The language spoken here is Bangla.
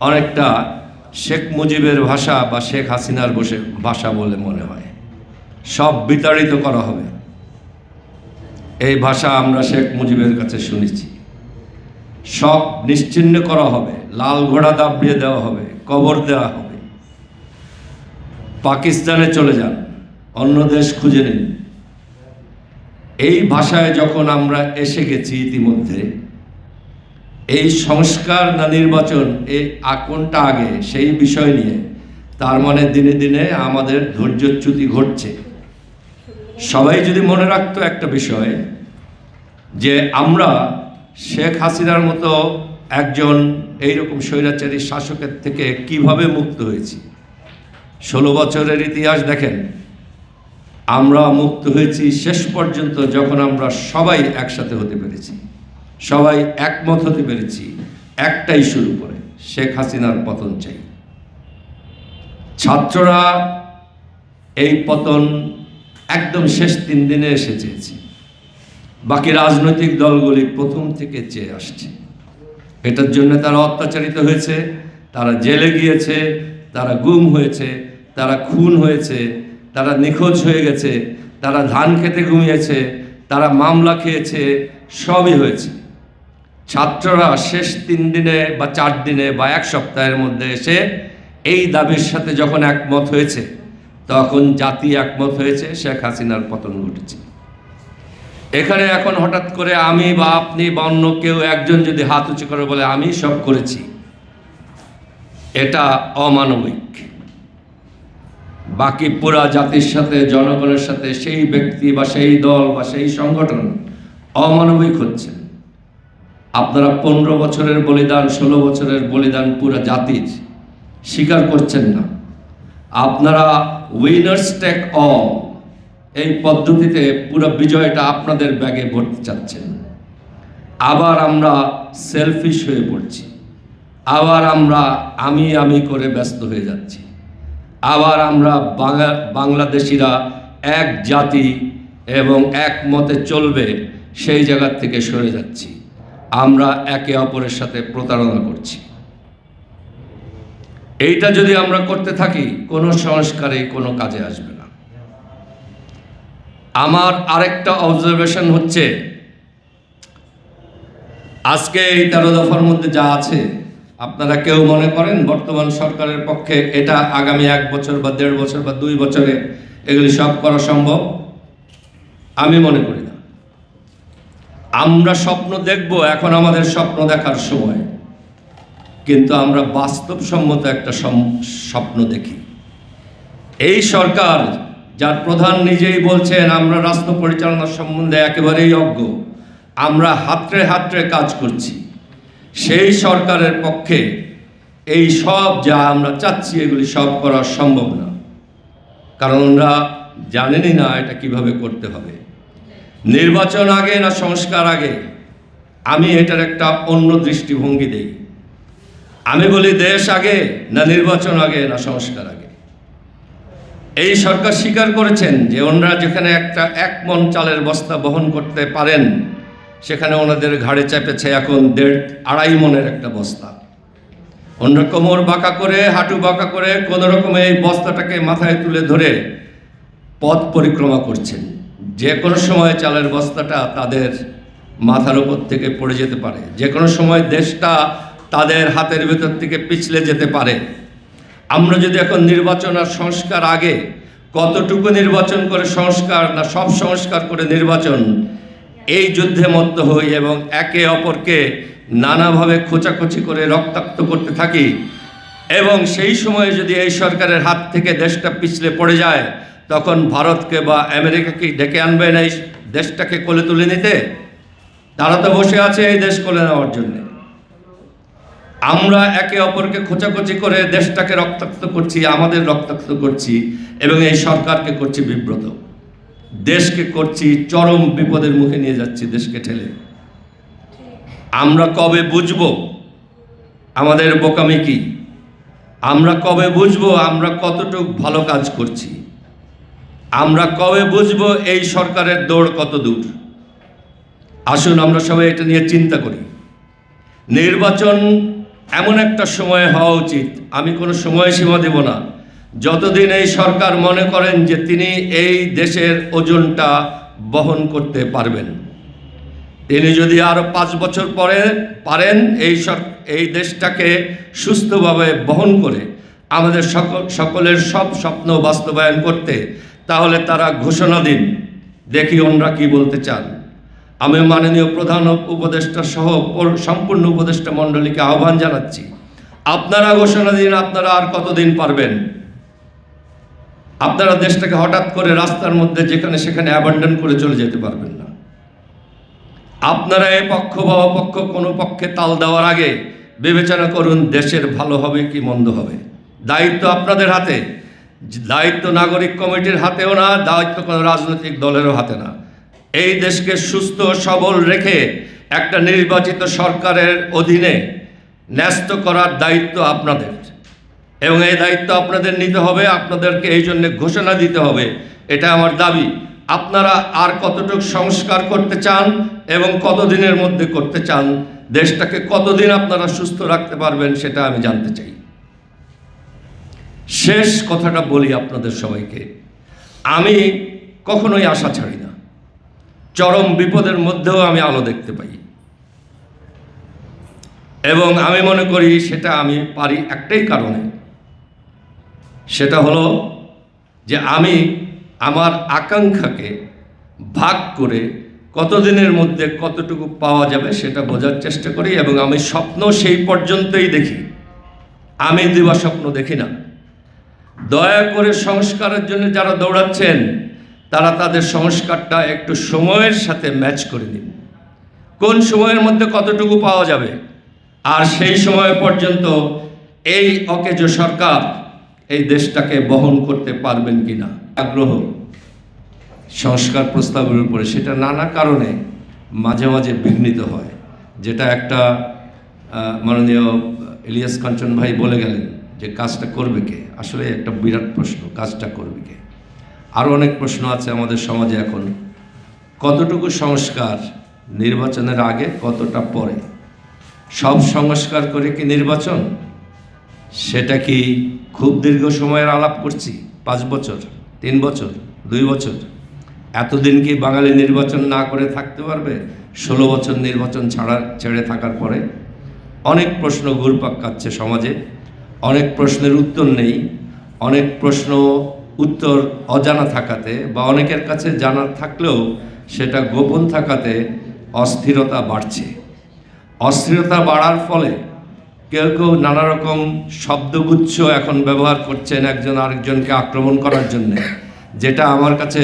অনেকটা শেখ মুজিবের ভাষা বা শেখ হাসিনার বসে ভাষা বলে মনে হয়। সব বিতাড়িত করা হবে। এই ভাষা আমরা শেখ মুজিবের কাছে শুনেছি। সব নিশ্চিহ্ন করা হবে। লাল ঘোড়া দাবড়িয়ে দেওয়া হবে। কবর দেওয়া হবে। পাকিস্তানে চলে যান। অন্য দেশ খুঁজে নিন। এই ভাষায় যখন আমরা এসে গেছি ইতিমধ্যে এই সংস্কার না নির্বাচন, এই আ- কোনটা আগে, সেই বিষয় নিয়ে। তার মানে দিনে দিনে আমাদের ধৈর্যচ্যুতি ঘটছে। সবাই যদি মনে রাখতো একটা বিষয়, যে আমরা শেখ হাসিনার মতো একজন এইরকম স্বৈরাচারী শাসকের থেকে কীভাবে মুক্ত হয়েছি? ষোলো বছরের ইতিহাস দেখেন, আমরা মুক্ত হয়েছি শেষ পর্যন্ত যখন আমরা সবাই একসাথে হতে পেরেছি। সবাই একমত হতে পেরেছি, একটাই শুরু করে শেখ হাসিনার পতন চাই। ছাত্ররা এই পতন একদম শেষ তিন দিনে এসে চেয়েছে। বাকি রাজনৈতিক দলগুলি প্রথম থেকে চেয়ে আসছে। এটার জন্য তারা অত্যাচারিত হয়েছে, তারা জেলে গিয়েছে, তারা গুম হয়েছে, তারা খুন হয়েছে, তারা নিখোঁজ হয়ে গেছে, তারা ধান খেতে ঘুমিয়েছে, তারা মামলা খেয়েছে, সবই হয়েছে। ছাত্ররা শেষ তিন দিনে বা চার দিনে বা এক সপ্তাহের মধ্যে এসে এই দাবির সাথে যখন একমত হয়েছে, তখন জাতি একমত হয়েছে, শেখ হাসিনার পতন ঘটেছে। এখানে এখন হঠাৎ করে আমি বা আপনি বা অন্য কেউ একজন যদি হাত উঁচু করে বলে, আমি সব করেছি। এটা অমানবিক। বাকি পুরা জাতির সাথে, জনগণের সাথে সেই ব্যক্তি বা সেই দল বা সেই সংগঠন অমানবিক হচ্ছে। আপনারা পনেরো বছরের বলিদান, ষোলো বছরের বলিদান পুরো জাতির স্বীকার করছেন না। আপনারা উইনার্স টেক অল এই পদ্ধতিতে পুরো বিজয়টা আপনাদের ব্যাগে ভরতে চাচ্ছেন। আবার আমরা সেলফিশ হয়ে পড়ছি। আবার আমরা আমি আমি করে ব্যস্ত হয়ে যাচ্ছি। আবার আমরা বাংলাদেশিরা এক জাতি এবং এক মতে চলবে সেই জায়গার থেকে সরে যাচ্ছি। আমরা একে অপরের সাথে প্রতারণা করছি। এইটা যদি আমরা করতে থাকি, কোনো সংস্কারে কোনো কাজে আসবে না। আমার আরেকটা অবজারভেশন হচ্ছে, আজকে এই তেরো দফার মধ্যে যা আছে, আপনারা কেউ মনে করেন বর্তমান সরকারের পক্ষে এটা আগামী এক বছর বা দেড় বছর বা দুই বছরে এগুলি সব করা সম্ভব? আমি মনে করি আমরা স্বপ্ন দেখব, এখন আমাদের স্বপ্ন দেখার সময়। কিন্তু আমরা বাস্তবসম্মত একটা স্বপ্ন দেখি। এই সরকার, যার প্রধান নিজেই বলছেন, আমরা রাষ্ট্র পরিচালনা সম্বন্ধে একেবারেই অজ্ঞ। আমরা হাতড়ে হাতড়ে কাজ করছি। সেই সরকারের পক্ষে এই সব যা আমরা চাচ্ছি, এগুলি সব করা সম্ভব না। কারণ ওরা জানেনই না এটা কীভাবে করতে হবে। নির্বাচন আগে না সংস্কার আগে? আমি এটার একটা অন্য দৃষ্টিভঙ্গি দেই। আমি বলি দেশ আগে না নির্বাচন আগে না সংস্কার আগে? এই সরকার স্বীকার করেছেন যে ওনারা যেখানে একটা এক মন চালের বস্তা বহন করতে পারেন, সেখানে ওনাদের ঘাড়ে চেপেছে এখন দেড় আড়াই মনের একটা বস্তা। অন্য কোমর বাঁকা করে, হাঁটু বাঁকা করে কোনো রকমে এই বস্তাটাকে মাথায় তুলে ধরে পথ পরিক্রমা করছেন। যে কোনো সময় চালের বস্তাটা তাদের মাথার উপর থেকে পড়ে যেতে পারে। যে কোনো সময় দেশটা তাদের হাতের ভেতর থেকে পিছলে যেতে পারে। আমরা যদি এখন নির্বাচন আর সংস্কার আগে কতটুকু নির্বাচন করে সংস্কার না সব সংস্কার করে নির্বাচন, এই যুদ্ধে মত্ত হই এবং একে অপরকে নানাভাবে খোঁচাখুচি করে রক্তাক্ত করতে থাকি এবং সেই সময়ে যদি এই সরকারের হাত থেকে দেশটা পিছলে পড়ে যায় তখন ভারতকে বা আমেরিকাকে ডেকে আনবে না এই দেশটাকে কোলে তুলে নিতে? তারা তো বসে আছে এই দেশ কোলে নেওয়ার জন্যে। আমরা একে অপরকে খোঁচাখুচি করে দেশটাকে রক্তাক্ত করছি, আমাদের রক্তাক্ত করছি এবং এই সরকারকে করছি বিব্রত। দেশকে করছি চরম বিপদের মুখে নিয়ে যাচ্ছি, দেশকে ঠেলে। আমরা কবে বুঝব আমাদের বোকামি কি? আমরা কবে বুঝব আমরা কতটুক ভালো কাজ করছি? আমরা কবে বুঝব এই সরকারের দৌড় কত দূর? আসুন আমরা সবাই এটা নিয়ে চিন্তা করি। নির্বাচন এমন একটা সময় হওয়া উচিত, আমি কোনো সময়সীমা দেব না। যতদিন এই সরকার মনে করেন যে তিনি এই দেশের ওজনটা বহন করতে পারবেন। তিনি যদি আরও পাঁচ বছর পরে পারেন এই সর- এই দেশটাকে সুস্থভাবে বহন করে, আমাদের সকল, সকলের সব স্বপ্ন বাস্তবায়ন করতে তাহলে তারা ঘোষণা দিন। দেখি ওনরা কি বলতে চান। আমি মাননীয় প্রধান উপদেষ্টা সহ সম্পূর্ণ উপদেষ্টা মণ্ডলীকে আহ্বান জানাচ্ছি। আপনারা ঘোষণা দিন, আপনারা আর কতদিন পারবেন। আপনারা দেশটাকে হঠাৎ করে রাস্তার মধ্যে যেখানে সেখানে অ্যাবান্ডন করে চলে যেতে পারবেন না। আপনারা এ পক্ষ বা অপক্ষ কোনো পক্ষে তাল দেওয়ার আগে বিবেচনা করুন, দেশের ভালো হবে কি মন্দ হবে। দায়িত্ব আপনাদের হাতে। দায়িত্ব নাগরিক কমিটির হাতেও না, দায়িত্ব কোনো রাজনৈতিক দলেরও হাতে না। এই দেশকে সুস্থ সবল রেখে একটা নির্বাচিত সরকারের অধীনে ন্যস্ত করার দায়িত্ব আপনাদের। এবং এই দায়িত্ব আপনাদের নিতে হবে, আপনাদেরকে এই জন্য ঘোষণা দিতে হবে, এটা আমার দাবি। আপনারা আর কতটুকু সংস্কার করতে চান এবং কতদিনের মধ্যে করতে চান, দেশটাকে কতদিন আপনারা সুস্থ রাখতে পারবেন সেটা আমি জানতে চাই। শেষ কথাটা বলি আপনাদের সবাইকে। আমি কখনোই আশা ছাড়ি না। চরম বিপদের মধ্যেও আমি আলো দেখতে পাই। এবং আমি মনে করি সেটা আমি পারি একটাই কারণে। সেটা হলো যে আমি আমার আকাঙ্ক্ষাকে ভাগ করে কতদিনের মধ্যে কতটুকু পাওয়া যাবে সেটা বোঝার চেষ্টা করি এবং আমি স্বপ্ন সেই পর্যন্তই দেখি। আমি দিবা স্বপ্ন দেখি না। দয়া করে সংস্কারের জন্য যারা দৌড়াচ্ছেন, তারা তাদের সংস্কারটা একটু সময়ের সাথে ম্যাচ করে দিন কোন সময়ের মধ্যে কতটুকু পাওয়া যাবে? আর সেই সময় পর্যন্ত এই অকেজ সরকার এই দেশটাকে বহন করতে পারবেন কিনা? আগ্রহ। সংস্কার প্রস্তাবের উপরে সেটা নানা কারণে মাঝে মাঝে বিঘ্নিত হয়। যেটা একটা মাননীয় ইলিয়াস কাঞ্চন ভাই বলে গেলেন যে, কাজটা করবে কে? আসলে একটা বিরাট প্রশ্ন, কাজটা করবে কে? আরও অনেক প্রশ্ন আছে আমাদের সমাজে এখন। কতটুকু সংস্কার নির্বাচনের আগে, কতটা পরে? সব সংস্কার করে কি নির্বাচন? সেটা কি খুব দীর্ঘ সময়ের আলাপ করছি? পাঁচ বছর, তিন বছর, দুই বছর? এতদিন কি বাঙালি নির্বাচন না করে থাকতে পারবে? ষোলো বছর নির্বাচন ছাড়া, ছেড়ে থাকার পরে? অনেক প্রশ্ন ঘুরপাক খাচ্ছে সমাজে। অনেক প্রশ্নের উত্তর নেই, অনেক প্রশ্ন উত্তর অজানা থাকাতে বা অনেকের কাছে জানা থাকলেও সেটা গোপন থাকাতে অস্থিরতা বাড়ছে। অস্থিরতা বাড়ার ফলে কেউ কেউ নানা রকম শব্দগুচ্ছ এখন ব্যবহার করছেন একজন আরেকজনকে আক্রমণ করার জন্য, যেটা আমার কাছে